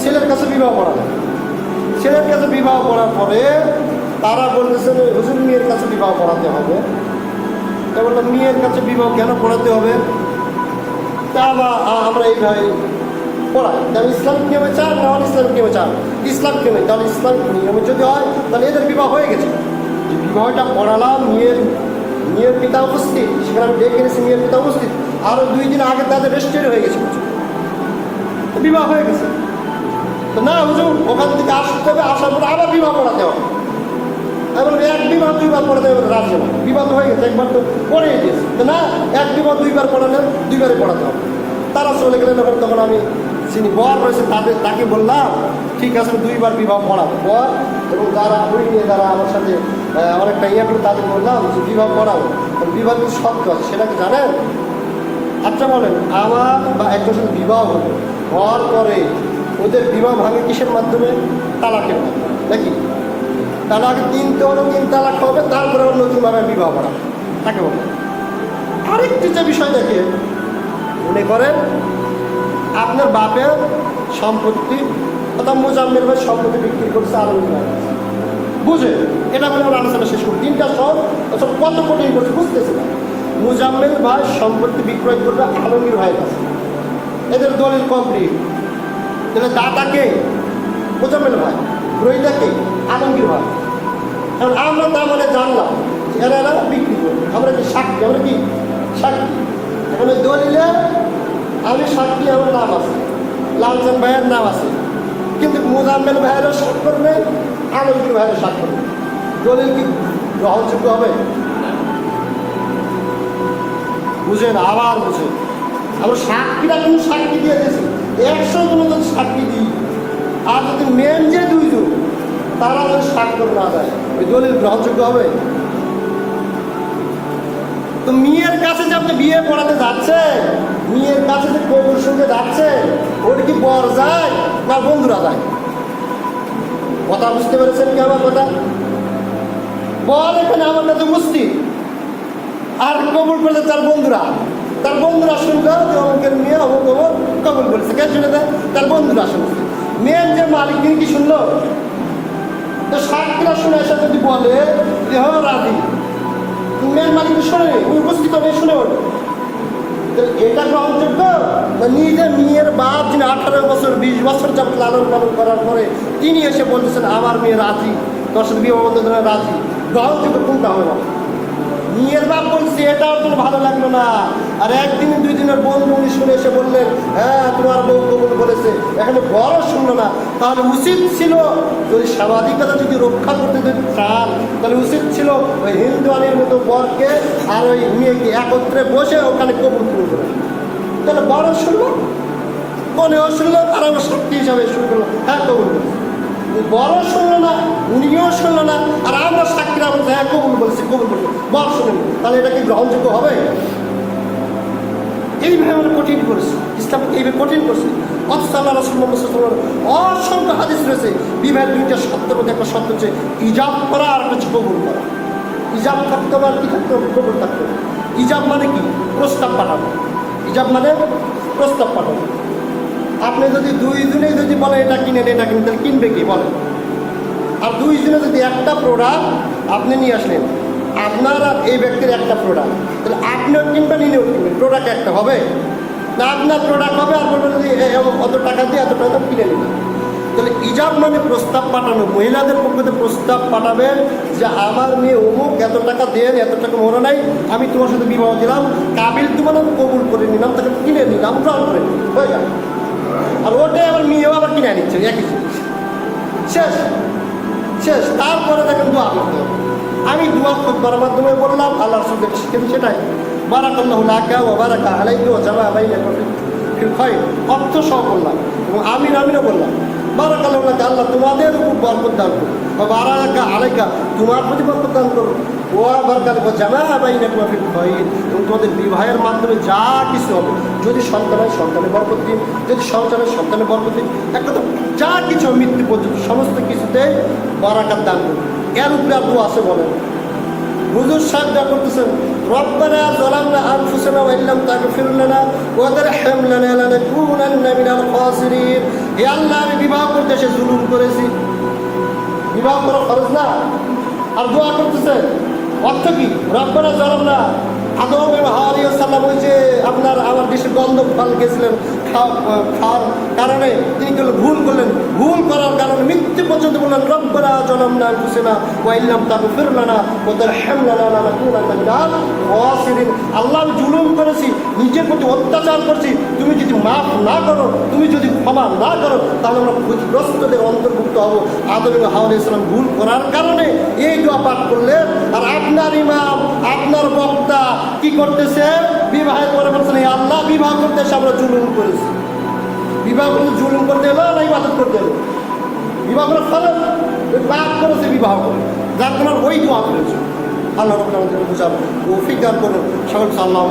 ছেলের কাছে বিবাহ করা ছেলের কাছে বিবাহ করার পরে তারা বলতেছে হুজুর, মেয়ের কাছে বিবাহ করাতে হবে। তা মেয়ের কাছে বিবাহ কেন করাতে হবে? তা আমরা এইভাবে পড়াই তাহলে নিয়মে চান না হলে ইসলামিক নিয়মে চান ইসলাম নিয়মে, তাহলে ইসলামিক নিয়মে যদি হয়, তাহলে এদের বিবাহ হয়ে গেছে। বিবাহটা পড়ালাম মেয়ের মেয়ের পিতা উপস্থিত, সেখানে আমি ডেকে এনেছি মেয়ের পিতা উপস্থিত। আরও দুই দিন আগে তাদের রেজিস্ট্রেড হয়ে গেছে। বিবাহ হয়ে গেছে। তো না, হুজুর, ওখান থেকে আসতে হবে আসার পরে আবার বিবাহ পড়াতে হবে। এক বিবাহ, দুইবার পড়াতে হবে রাজি না বিবাহ হয়ে গেছে, একবার তো পড়ে তো না, এক বিবাহ, দুইবার পড়ালে দুইবারে পড়াতে হবে। তারা চলে গেলেন, তখন আমি যিনি বর রয়েছে তাদের তাকে বললাম ঠিক আছে দুইবার বিবাহ পড়াবো বর এবং যারা ওই নিয়ে যারা আমার সাথে আহ, অনেকটা ইয়ে করে তাদের বললাম যে বিবাহ পড়াবো বিবাহ কিন্তু শব্দ আছে সেটা কি জানেন? আচ্ছা বলেন আমার বা একজন সাথে বিবাহ হলো হওয়ার পরে ওদের বিবাহ ভাঙে কিসের মাধ্যমে? তালাকের মাধ্যমে নাকি? তালাকে তিনটে হলো তিন তালাক হবে তারপরে আবার নতুনভাবে বিবাহ করা তাকে বলে আরেকটি যে বিষয় দেখে মনে করেন আপনার বাপের সম্পত্তি অর্থাৎ মোজাম্মের ভাই সম্পত্তি বিক্রি করছে আরও বুঝে এটা বলে আমরা আলোচনা শেষ করি তিনটা সব সব কত কোটি করছে বুঝতেছি না। মুজাম্মেল ভাই সম্পত্তি বিক্রয় করবে আলমগীর ভাইয়ের কাছে। এদের দলিল কমপ্লিট তাহলে দাতাকে মুজাম্মেল ভাই। রইদাকে আলমগীর ভাই। কারণ আমরা তা মানে জানলাম এরা এরা বিক্রি করবে। আমরা কি সাক্ষী? আমরা কি সাক্ষী? এখন ওই দলিলে আমি সাক্ষী আমার নাম আছে। লালচান ভাইয়ের নাম আছে। কিন্তু মুজাম্মেল ভাইয়েরও স্বাক্ষর নেই আলমগীর ভাইয়েরও স্বাক্ষর নেই দলিল কি গ্রহণযোগ্য হবে? বুঝেন, আবার বুঝেন। আমরা সাক্ষীরা কিন্তু সাক্ষী দিয়ে দিয়েছি। একশো কোনো যদি সাক্ষী দিই। আর যদি মেন যে দুইজন, তারা যদি স্বাক্ষর না দেয়, ওই দলিল গ্রহণযোগ্য হবে? তো মেয়ের কাছে যে আপনি বিয়ে পড়াতে যাচ্ছে মেয়ের কাছে যে কবুল সঙ্গে যাচ্ছে, ওটা কি বর যায় না বন্ধুরা যায়? কথা বুঝতে পেরেছেন কি আমার কথা? বর এখানে আমার কাছে উপস্থিত। আর কবুল করেছে তার বন্ধুরা। তার বন্ধুরা শুনলো যে অমুকের মেয়ে অমুক অমুক কবুল করেছে। কে শুনে দেয়? তার বন্ধুরা শুনছে মেয়ের যে মালিক, তিনি কি শুনলো? তো সাক্ষীরা শুনে এসে যদি বলে যে হ্যাঁ রাজি। মেয়ের মালিক শোনে উপস্থিত হবে, শুনে ওঠে এটা গ্রহণযোগ্য? নিজে মেয়ের বাপ যিনি আঠারো বছর, বিশ বছর যাবত লালন পালন করার পরে তিনি এসে বলতেছেন, আমার মেয়ে রাজি। দর্শক, বিবাহ রাজি। গ্রহণযোগ্য কোনটা হবে না মেয়ের বাপ বলছে, এটাও তোর ভালো লাগল না। আর একদিন দুই দিনের বন্ধু উনি শুনে এসে বললেন হ্যাঁ তোমার বউ কবুল বলেছে এখানে বড় শুনলো না। তাহলে উচিত ছিল যদি সামাজিকতা যদি রক্ষা করতে যদি চান, তাহলে উচিত ছিল ওই হিন্দু আলীর মতো বরকে আর ওই মেয়েকে একত্রে বসে ওখানে কবুল শুরু করে তাহলে বড় শুনলো মনেও শুনলো আর শক্তি হিসাবে করল হ্যাঁ কবুল বড় শুনলো না, উনিও শুনলো না, আর আমরা সাক্ষীরা বলছে হ্যাঁ কবুল বলছি কবুল বলছি। বড় শুনেন, তাহলে এটা কি গ্রহণযোগ্য হবে? এইভাবে আমরা কঠিন করেছি, ইসলাম এইভাবে কঠিন করছি। অথচ আল্লাহ রসুল অসংখ্য হাদিস রয়েছে বিবাহের দুইটা শব্দের মধ্যে একটা শব্দ হচ্ছে ইজাব করা আর একটা হচ্ছে কবুল করা। ইজাব থাকতে হবে আর কি থাকতে হবে? কবুল থাকতে হবে। ইজাব মানে কি? প্রস্তাব পাঠানো। ইজাব মানে প্রস্তাব পাঠানো। আপনি যদি দুই দিনে যদি বলে এটা কিনেন এটা কিনেন, তাহলে কিনবে কি? বলেন। আর দুই দিনে যদি একটা প্রোডাক্ট আপনি নিয়ে আসলেন, আপনার আর এই ব্যক্তির একটা প্রোডাক্ট তাহলে আপনিও কিনবেন, ইনিও কিনবেন। প্রোডাক্ট একটা হবে। না, আপনার প্রোডাক্ট হবে, আর বলবেন যে, এ- এ- অত টাকা দিয়ে এত টাকা কিনে নিবেন তাহলে ইজাব মানে প্রস্তাব পাঠানো, মহিলাদের পক্ষ থেকে প্রস্তাব পাঠাবেন যে, আমার মেয়ে অমুক, এত টাকা দেন, এত টাকা মনে নাই, আমি তোমার সাথে বিবাহ দিলাম, কাবিল তোমার কবুল করে নিলাম, তাকে কিনে নিলাম, গ্রহণ করে নিলাম। মেয়েও নিচ্ছেন একই জিনিস শেষ শেষ, তারপরে দেখেন দোয়া করতে হবে। আমি দোয়া করবার মাধ্যমে বললাম আল্লাহ রসুল যেটা শিখেছি সেটাই। বারাকাল্লাহ লাকা ও বারাকা আলাইকে ও আবাই হয় অর্থ সহ বললাম এবং আমিন আমিনও বললাম। বারাকাল্লাহ লাকা আল্লাহ তোমাদের উপর বরকত দান করুন। বা বারাকা আলাইকা, তোমার প্রতি বরকত দান করুন। ও ও জামা আবাই হয় এবং তোমাদের বিবাহের মাধ্যমে যা কিছু হবে, যদি সন্তান হয় সন্তানের বরকত দিন, যদি সন্তান হয় সন্তানের বরকত দিন, এক কথা, যা কিছু মৃত্যু পর্যন্ত, সমস্ত কিছুতে বারাকাত দান করুন। এর উপরে আর আছে বলেন। হুজুর সাহেব যা করতেছেন, রব্বানা যালামনা আনফুসানা ওয়া ইল্লাম তাগফির লানা ওয়া তারহাম লানা লানাকুনান্না মিনাল খাসিরিন। হে আল্লাহ আমি বিবাহ করতে এসে জুলুম করেছি। বিবাহ করা খরচ না। আর দোয়া করতেছে। অর্থ কি? রব্বানা না আদম হাওয়ারি সাল্লাম ওই যে আপনার দেশে গন্ধ ফল গেছিলেন খাওয়ার কারণে তিনি করলেন ভুল করলেন। ভুল করার কারণে মৃত্যু পর্যন্ত বললেন রব্বানা জনম না খুশিনা ওয়াইল্লাম তাকে ফিরলানা হেমলানা না ওয়াসিরিন আল্লাহ, আমি জুলুম করেছি, নিজের প্রতি অত্যাচার করছি। তুমি যদি মাফ না করো, তুমি যদি ক্ষমা না করো, তাহলে আমরা ক্ষতিগ্রস্তদের অন্তর্ভুক্ত হব। আদম এবং হাওয়া ইসলাম ভুল করার কারণে এই দোয়া পাঠ করলেন। আর আপনার ইমাম, আপনার বক্তা কি করতেছে? বিবাহের পরে বলছেন "এই আল্লাহ বিবাহ করতে এসে আমরা জুলুম করেছি। বিবাহ করতে জুলুম করতে এলো না ইবাদত করতে এলো। বিবাহ করে ফলে পাপ করেছে বিবাহ করে। যার তোমার ওই দোয়া করেছে। আল্লাহ রকম আমাদের বুঝার ও ফিকার করুন। সকল সাল্লাহ